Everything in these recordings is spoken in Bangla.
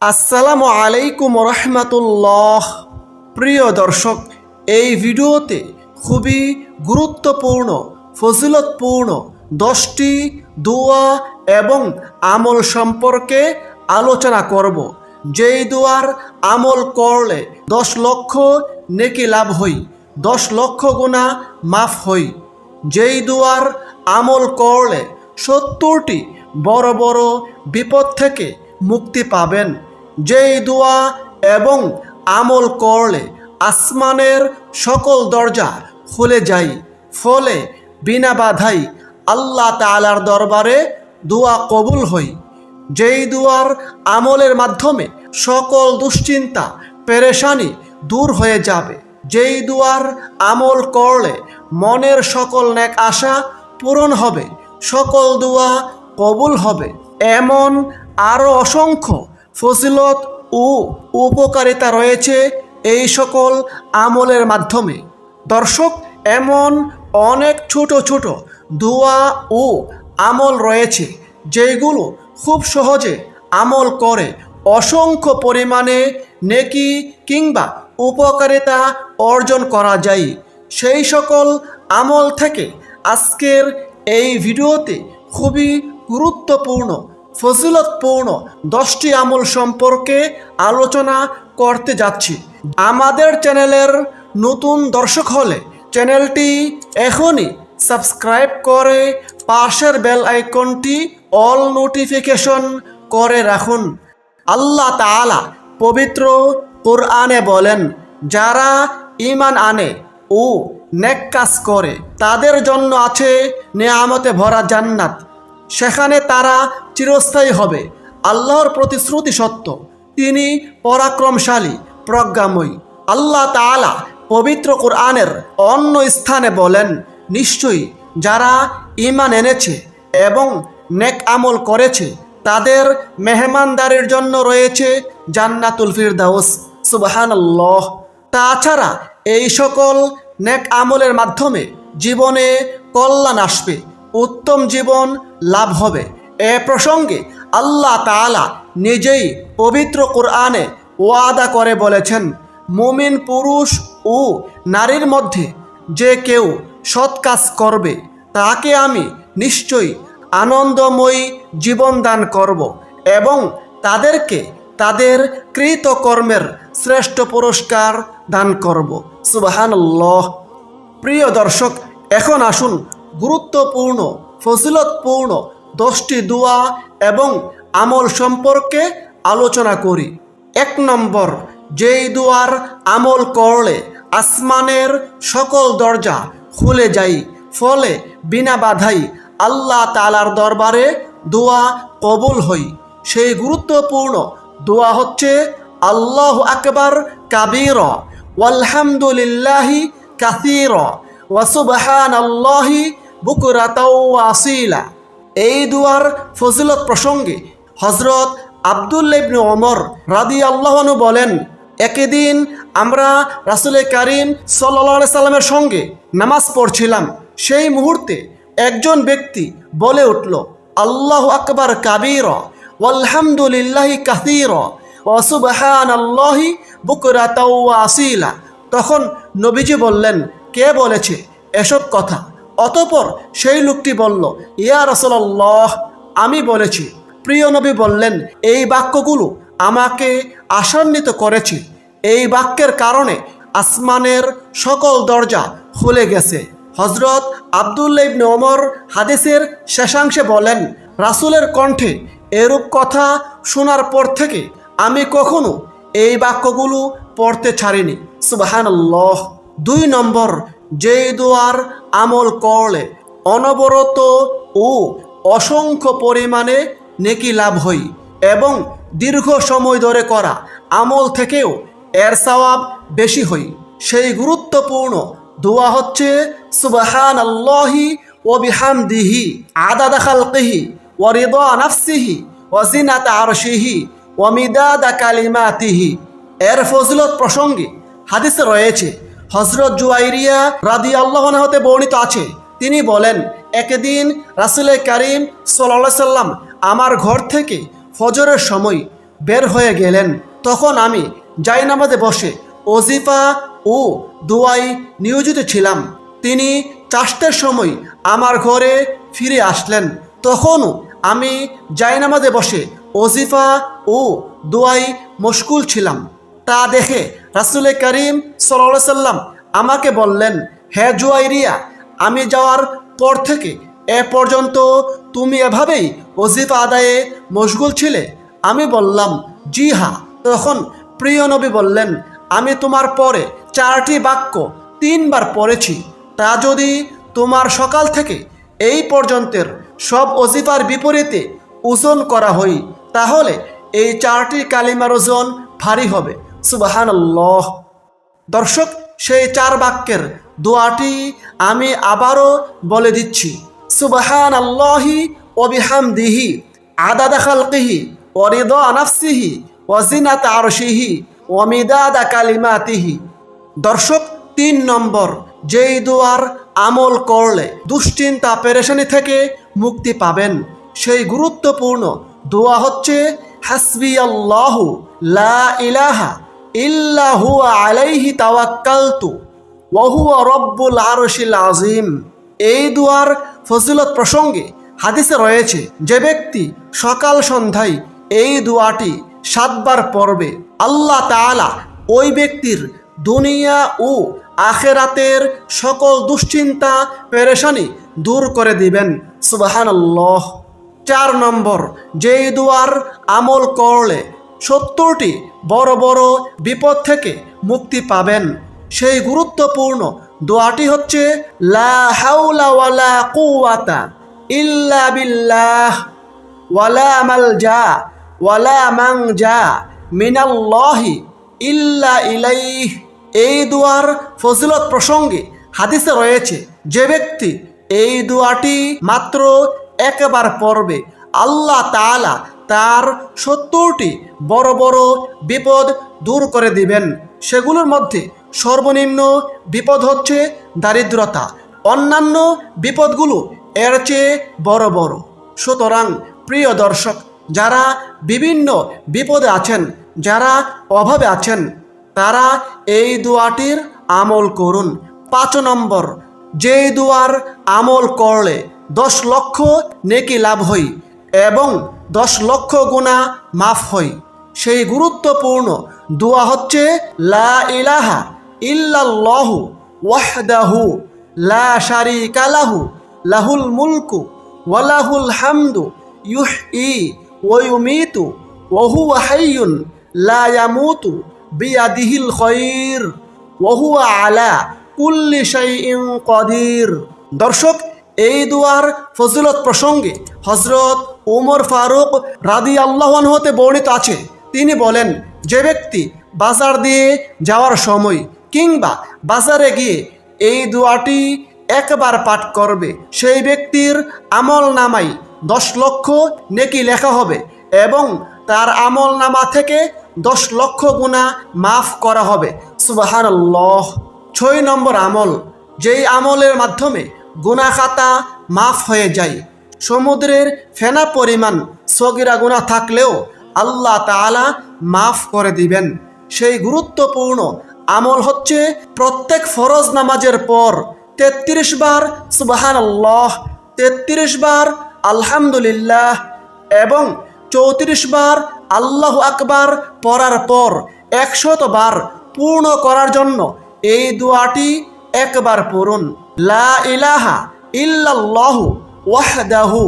আসসালামু আলাইকুম রহমতুল্লাহ। প্রিয় দর্শক, এই ভিডিওতে খুবই গুরুত্বপূর্ণ, ফজিলতপূর্ণ দশটি দোয়া এবং আমল সম্পর্কে আলোচনা করব। যেই দোয়ার আমল করলে দশ লক্ষ নেকি লাভ হই, দশ লক্ষ গুণা মাফ হই। যেই দুয়ার আমল করলে সত্তরটি বড় বড় বিপদ থেকে মুক্তি পাবেন। যেই দোয়া এবং আমল করলে আসমানের সকল দরজা খুলে যায়। ফলে বিনা বাধাই আল্লাহ তালার দরবারে দোয়া কবুল হই যেই দুয়ার আমলের মাধ্যমে সকল দুশ্চিন্তা, পেরেশানি দূর হয়ে যাবে। যেই দুয়ার আমল করলে মনের সকল ন্যাক আশা পূরণ হবে, সকল দোয়া কবুল হবে। এমন আরও অসংখ্য ফজিলত ও উপকারিতা রয়েছে এই সকল আমলের মাধ্যমে। দর্শক, এমন অনেক ছোট ছোট দোয়া ও আমল রয়েছে, যেগুলো খুব সহজে আমল করে অসংখ্য পরিমাণে নেকি কিংবা উপকারিতা অর্জন করা যায়। সেই সকল আমল থেকে আজকের এই ভিডিওতে খুবই গুরুত্বপূর্ণ ফজিলতপূর্ণ দশটি আমল সম্পর্কে আলোচনা করতে যাচ্ছি। আমাদের চ্যানেলের নতুন দর্শক হলে চ্যানেলটি এখনই সাবস্ক্রাইব করে পাশের বেল আইকনটি অল নোটিফিকেশন করে রাখুন। আল্লাহ তাআলা পবিত্র কোরআনে বলেন, যারা ইমান আনে ও নেক কাজ করে, তাদের জন্য আছে নেয়ামতে ভরা জান্নাত। সেখানে তারা চিরস্থায়ী হবে। আল্লাহর প্রতিশ্রুতি সত্য। তিনি পরাক্রমশালী, প্রজ্ঞাময়ী। আল্লাহ তাআলা পবিত্র কোরআনের অন্য স্থানে বলেন, নিশ্চয়ই যারা ইমান এনেছে এবং নেক আমল করেছে, তাদের মেহমানদারির জন্য রয়েছে জান্নাতুল ফিরদাউস। সুবহানাল্লাহ। তাছাড়া এই সকল নেক আমলের মাধ্যমে জীবনে কল্যাণ আসবে। উত্তম জীবন লাভ হবে। এ প্রসঙ্গে আল্লাহ তাআলা নিজেই পবিত্র কোরআনে ওয়াদা করে বলেছেন, মুমিন পুরুষ ও নারীর মধ্যে যে কেউ সৎ কাজ করবে, তাকে আমি নিশ্চয়ই আনন্দময়ী জীবন দান করব এবং তাদেরকে তাদের কৃতকর্মের শ্রেষ্ঠ পুরস্কার দান করব। সুবাহান্লাহ প্রিয় দর্শক, এখন আসুন গুরুত্বপূর্ণ, ফজিলতপূর্ণ দশটি দোয়া এবং আমল সম্পর্কে আলোচনা করি। এক নম্বর, যেই দোয়ার আমল করলে আসমানের সকল দরজা খুলে যায়, ফলে বিনা বাধাই আল্লাহ তালার দরবারে দোয়া কবুল হই সেই গুরুত্বপূর্ণ দোয়া হচ্ছে আল্লাহ আকবার কাবির, ওয়ালহামদুলিল্লাহি কাসির ওয়াসুবহান আল্লাহি বুকুরাতাও আসিলা এই দুয়ার ফজিলত প্রসঙ্গে হজরত আবদুল্লাবনে ওমর রাদি আল্লাহনু বলেন একদিন আমরা রাসুল করিম সাল্লা সাল্লামের সঙ্গে নামাজ পড়ছিলাম। সেই মুহূর্তে একজন ব্যক্তি বলে উঠল, আল্লাহ আকবার কাবির, ওয়ালহামদুলিল্লাহি কাসির ওয়াসুবহান আল্লাহি বুকরাতাও আসিলা তখন নবীজি বললেন, কে বলেছে এসব কথা? অতপর সেই লোকটি বলল, ইয়া রসল্লাহ আমি বলেছি, প্রিয় নবী বললেন, এই বাক্যগুলো আমাকে আশান্বিত করেছে। এই বাক্যের কারণে আসমানের সকল দরজা খুলে গেছে। হজরত আবদুল্লা ইবনে ওমর হাদিসের শেষাংশে বলেন, রাসুলের কণ্ঠে এরূপ কথা শোনার পর থেকে আমি কখনো এই বাক্যগুলো পড়তে ছাড়িনি। সুবাহান্লাহ দুই নম্বর যেই দোয়ার আমল করলে অনবরত ও অসংখ্য পরিমাণে নেকি লাভ হই এবং দীর্ঘ সময় ধরে করা আমল থেকেও এর সওয়াব বেশি হই। সেই গুরুত্বপূর্ণ দোয়া হচ্ছে সুবাহান আল্লাহি ও বিহামদিহি আদাদা খালকিহি ও রিদা নাফসিহি ও জিনাত আরশিহি ও মিদাদা কালিমাতিহি। এর ফজলত প্রসঙ্গে হাদিসে রয়েছে হজরত জুয়াইরিয়া রাদি আল্লাহ হতে বর্ণিত আছে। তিনি বলেন, একদিন রাসুল করিম সাল্লা সাল্লাম আমার ঘর থেকে ফজরের সময় বের হয়ে গেলেন। তখন আমি জাইনামাজে বসে ওজিফা ও দুয়াই নিয়োজিত ছিলাম। তিনি চাষতের সময় আমার ঘরে ফিরে আসলেন। তখনও আমি জাইনামাজে বসে ওজিফা ও দোয়াই মশগুল ছিলাম। তা দেখে রাসুল করিম সাল্লা সাল্লাম আমাকে বললেন, হে জুয়াইরিয়া, আমি যাওয়ার পর থেকে এ পর্যন্ত তুমি এভাবেই ওজিফা আদায়ে মশগুল ছিলে? আমি বললাম, জি হা। তখন প্রিয় নবী বললেন, আমি তোমার পরে চারটি বাক্য তিনবার পড়েছি। তা যদি তোমার সকাল থেকে এই পর্যন্তের সব অজিফার বিপরীতে ওজন করা হই তাহলে এই চারটি কালিমার ওজন ভারী হবে। সুবাহান দর্শক, সেই চার বাক্যের দোয়াটি আমি আবারও বলে দিচ্ছি। সুবাহান আল্লাহি অবিহামদিহি আদাদা খালকিহি অরিদ আনাফসিহি ওয়াজিনাত আরশিহি ওমিদাদা কালিমাতিহি। দর্শক, তিন নম্বর, যেই দোয়ার আমল করলে দুশ্চিন্তা পেরেশানি থেকে মুক্তি পাবেন। সেই গুরুত্বপূর্ণ দোয়া হচ্ছে হাসবি আল্লাহু লা ইলাহা ইল্লাহু আলাইহি তাওয়াক্কালতু ওয়াহুয়া রব্বুল আরশিল আজিম এই দুয়ার ফজিলত প্রসঙ্গে হাদিসে রয়েছে যে ব্যক্তি সকাল সন্ধ্যায় এই দুয়াটি সাতবার পড়বে, আল্লাহ তাআলা ওই ব্যক্তির দুনিয়া ও আখেরাতের সকল দুশ্চিন্তা, পেরেশানি দূর করে দিবেন। সুবাহান চার নম্বর, যেই দুয়ার আমল করলে সত্তরটি বড় বড় বিপদ থেকে মুক্তি পাবেন। সেই গুরুত্বপূর্ণ দোয়াটি হচ্ছে, লা হাউলা ওয়ালা কুওয়াতা ইল্লা বিল্লাহ ওয়ালা মালজা ওয়ালা মাংজা মিনাল্লাহি ইল্লা ইলাইহ। এই দুয়ার ফজিলত প্রসঙ্গে হাদিসে রয়েছে, যে ব্যক্তি এই দুয়াটি মাত্র একবার পড়বে, আল্লাহ তাআলা তার সত্তরটি বড় বড় বিপদ দূর করে দিবেন। সেগুলোর মধ্যে সর্বনিম্ন বিপদ হচ্ছে দারিদ্রতা, অন্যান্য বিপদগুলো এর চেয়ে বড় বড়। সুতরাং প্রিয় দর্শক, যারা বিভিন্ন বিপদে আছেন, যারা অভাবে আছেন, তারা এই দোয়াটির আমল করুন। পাঁচ নম্বর, যেই দুয়ার আমল করলে দশ লক্ষ নেকি লাভ হই এবং দশ লক্ষ গুণা মাফ হই সেই গুরুত্বপূর্ণ দোয়া হচ্ছে, লা ইলাহা ইল্লাল্লাহু ওয়াহদাহু লা শারিকা লাহু, লাহুল মুলকু ওয়ালাহুল হামদু ইউহই ওয়া ইউমীতু ওয়া হুয়া হাইয়ুন লা ইয়ামুতু বিয়াদিহিল খায়র ওয়া হুয়া আলা কুল্লি শাইইন কাদির। দর্শক, এই দুয়ার ফজিলত প্রসঙ্গে হজরত উমর ফারুক রাদি আল্লাহন হতে বর্ণিত আছে। তিনি বলেন, যে ব্যক্তি বাজার দিয়ে যাওয়ার সময় কিংবা বাজারে গিয়ে এই দোয়াটি একবার পাঠ করবে, সেই ব্যক্তির আমল নামাই দশ লক্ষ নেকি লেখা হবে এবং তার আমল নামা থেকে দশ লক্ষ গুণা মাফ করা হবে। সুবাহান ছয় নম্বর আমল, যেই আমলের মাধ্যমে গুণা খাতা মাফ হয়ে যায়। সমুদ্রের ফেনা পরিমাণ সগিরা গুণা থাকলেও আল্লাহ তাআলা মাফ করে দিবেন। সেই গুরুত্বপূর্ণ আমল হচ্ছে প্রত্যেক ফরজ নামাজের পর তেত্রিশ বার সুবাহান আল্লাহ তেত্রিশ বার আলহামদুলিল্লাহ এবং চৌত্রিশ বার আল্লাহ আকবার পড়ার পর একশত বার পূর্ণ করার জন্য এই দোয়াটি একবার পড়ুন। লা ইলাহা ইল্লাল্লাহু ওয়াহদাহু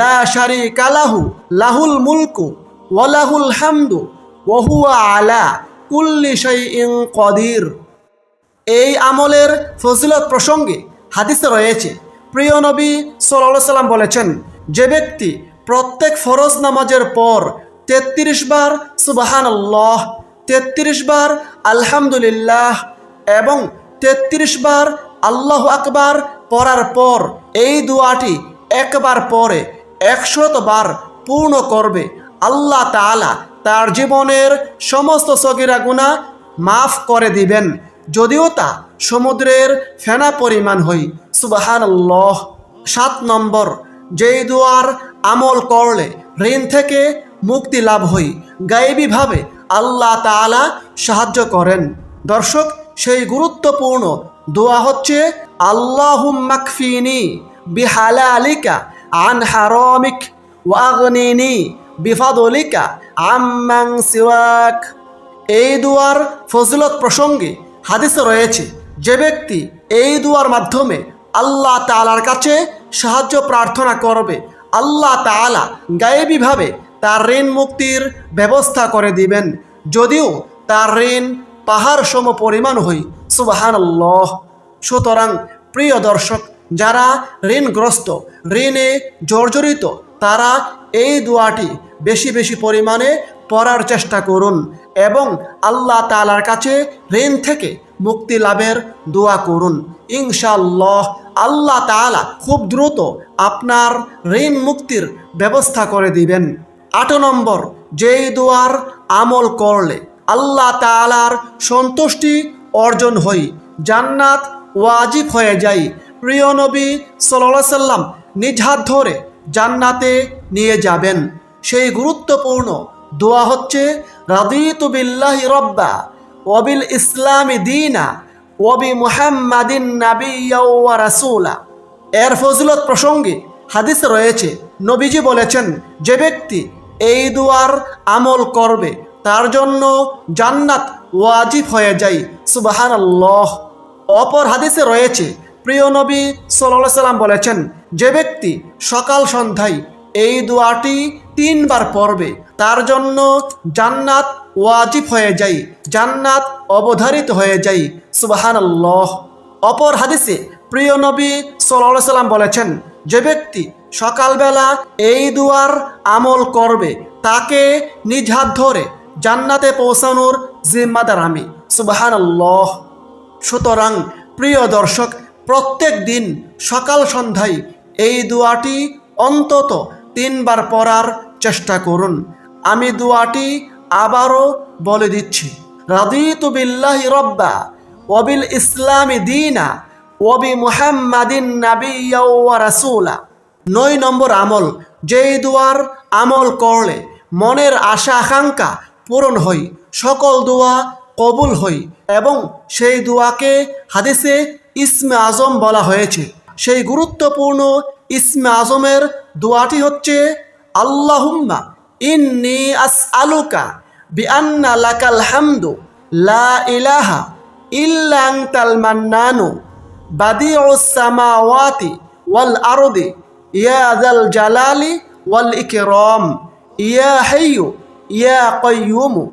লা শারিকা লাহু, লাহুল মুলকু। ওয়ালাহুল হামদু ওহুয়া আলা কুল্লি শাইইন কদির। এই আমলের ফজিলত প্রসঙ্গে হাদিসে রয়েছে, প্রিয় নবী সাল্লাহ সাল্লাম বলেছেন, যে ব্যক্তি প্রত্যেক ফরজ নামাজের পর তেত্রিশ বার সুবাহান আল্লাহ তেত্রিশ বার আলহামদুলিল্লাহ এবং তেত্রিশ বার আল্লাহ আকবার পড়ার পর এই দুয়াটি একবার পরে একশত বার পূর্ণ করবে আল্লাহ তাআলা তার জীবনের সমস্ত সগিরা গুণা মাফ করে দিবেন। যদিও তা সমুদ্রের ফেনা পরিমাণ হই সুবাহান সাত নম্বর, যেই দুয়ার আমল করলে ঋণ থেকে মুক্তি লাভ হই গায়েবীভাবে আল্লাহ তাআলা সাহায্য করেন। দর্শক, সেই গুরুত্বপূর্ণ দোয়া হচ্ছে আল্লাহুম মাকফিনি বিহালালিকা আন হারামিক বিফাদলিকা, আম্মাং সিওয়াক। এই দুয়ার ফজিলত প্রসঙ্গে হাদিসে রয়েছে, যে ব্যক্তি এই দুয়ার মাধ্যমে আল্লাহ তাআলার কাছে সাহায্য প্রার্থনা করবে, আল্লাহ তাআলা গায়েবীভাবে তার ঋণ মুক্তির ব্যবস্থা করে দিবেন। যদিও তার ঋণ পাহাড় সম পরিমাণ হই সুবাহানাল্লাহ। সুতরাং প্রিয় দর্শক, যারা ঋণগ্রস্ত, ঋণে জর্জরিত, তারা এই দোয়াটি বেশি বেশি পরিমাণে পড়ার চেষ্টা করুন এবং আল্লাহ তালার কাছে ঋণ থেকে মুক্তি লাভের দোয়া করুন। ইনশাল্লাহ আল্লাহ তাআলা খুব দ্রুত আপনার ঋণ মুক্তির ব্যবস্থা করে দিবেন। আট নম্বর, যেই দোয়ার আমল করলে আল্লাহ তাআলার সন্তুষ্টি অর্জন হই জান্নাত ওয়াজিব হয়ে যাই প্রিয় নবী সাল্লাম নিজ হাত ধরে জান্নাতে নিয়ে যাবেন। সেই গুরুত্বপূর্ণ দোয়া হচ্ছে, রাদিতু বিল্লাহি রব্বা ওবিল ইসলামি দিনা ওবি মুহাম্মাদিন নাবিয়্যা ওয়া রাসূলা। এর ফজিলত প্রসঙ্গে হাদিস রয়েছে, নবীজি বলেছেন, যে ব্যক্তি এই দুয়ার আমল করবে, তার জন্য জান্নাত ওয়াজিব হয়ে যায়। সুবাহান আল্লাহ অপর হাদিসে রয়েছে, প্রিয় নবী সাল্লাম বলেছেন, যে ব্যক্তি সকাল সন্ধ্যায় এই দোয়াটি তিনবার পড়বে। তার জন্য জান্নাত ওয়াজিব হয়ে যায়, জান্নাত অবধারিত হয়ে যায়। সুবাহান আল্লাহ অপর হাদিসে প্রিয় নবী সাল্লাহ সাল্লাম বলেছেন, যে ব্যক্তি সকালবেলা এই দুয়ার আমল করবে, তাকে নিজ হাত ধরে জান্নাতে পৌঁছানোর জিম্মাদার আমি। সুবাহান আল্লাহ সুতরাং প্রিয় দর্শক, প্রত্যেক দিন সকাল সন্ধ্যায় এই দুয়াটি অন্তত তিনবার পড়ার চেষ্টা করুন। আমি দুয়াটি আবারও বলে দিচ্ছি। রাদিতু বিল্লাহি রব্বা ওবিল ইসলামি দিনা ওবি মুহাম্মাদিন নাবিয়্যা ওয়া রাসূলা। নয় নম্বর আমল, যেই দুয়ার আমল করলে মনের আশা আকাঙ্ক্ষা পূরণ হই সকল দোয়া কবুল হই এবং সেই দোয়াকে হাদিসে ইসমে আজম বলা হয়েছে। সেই গুরুত্বপূর্ণ ইসমে আজমের দোয়াটি হচ্ছে, আল্লাহুম্মা ইন্নি আস আলুকা বিআন্না লাকাল হামদু লা ইলাহা ইল্লা আনতাল মান্নানু বাদিউস সামাওয়াতি ওয়াল আরদি ইয়া যাল জালালি ওয়াল ইকরাম ইয়া হাইয়ু ইয়া কাইয়ুমু।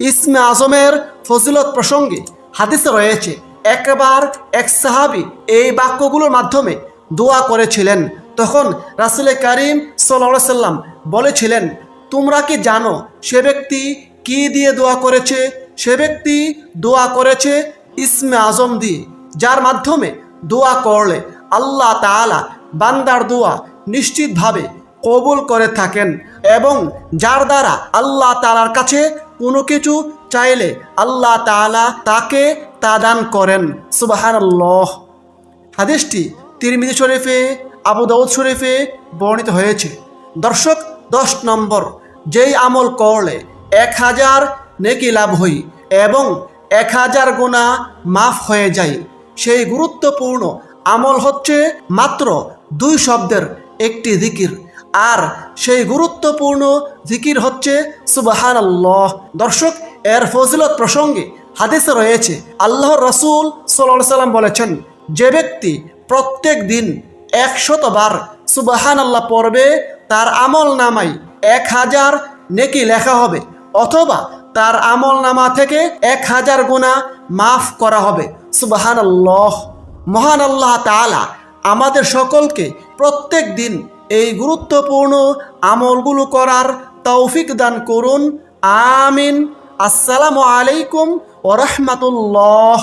ইসমে আজমের ফজিলত প্রসঙ্গে হাদিসে রয়েছে, একবার এক সাহাবি এই বাক্যগুলোর মাধ্যমে দোয়া করেছিলেন। তখন রাসুল করিম সাল্লা সাল্লাম বলেছিলেন, তোমরা কি জানো সে ব্যক্তি কি দিয়ে দোয়া করেছে? সে ব্যক্তি দোয়া করেছে ইসমে আজম দিয়ে, যার মাধ্যমে দোয়া করলে আল্লাহ তাআলা বান্দার দোয়া নিশ্চিতভাবে কবুল করে থাকেন এবং যার দ্বারা আল্লাহ তালার কাছে কোনো কিছু চাইলে আল্লাহ তাআলা তাকে তা দান করেন। সুবাহান হাদিসটি তিরমিজি শরীফে আবু দাউদ শরীফে বর্ণিত হয়েছে। দর্শক, দশ নম্বর, যেই আমল করলে এক হাজার নেকি লাভ হই এবং এক হাজার গুণা মাফ হয়ে যায়, সেই গুরুত্বপূর্ণ আমল হচ্ছে মাত্র দুই শব্দের একটি জিকির। আর সেই গুরুত্বপূর্ণ জিকির হচ্ছে সুবাহান আল্লাহ দর্শক, এর ফজিলত প্রসঙ্গে হাদিসে রয়েছে, আল্লাহর রসুল সাল্লাম বলেছেন, যে ব্যক্তি প্রত্যেক দিন একশতবার সুবাহান আল্লাহ পড়বে, তার আমল নামাই এক হাজার নেকি লেখা হবে, অথবা তার আমল নামা থেকে এক হাজার গুণা মাফ করা হবে। সুবাহান আল্লাহ মহান আল্লাহ তাআলা আমাদের সকলকে প্রত্যেক দিন এই গুরুত্বপূর্ণ আমলগুলো করার তৌফিক দান করুন। আমিন। আসসালামু আলাইকুম ওরহমতুল্লাহ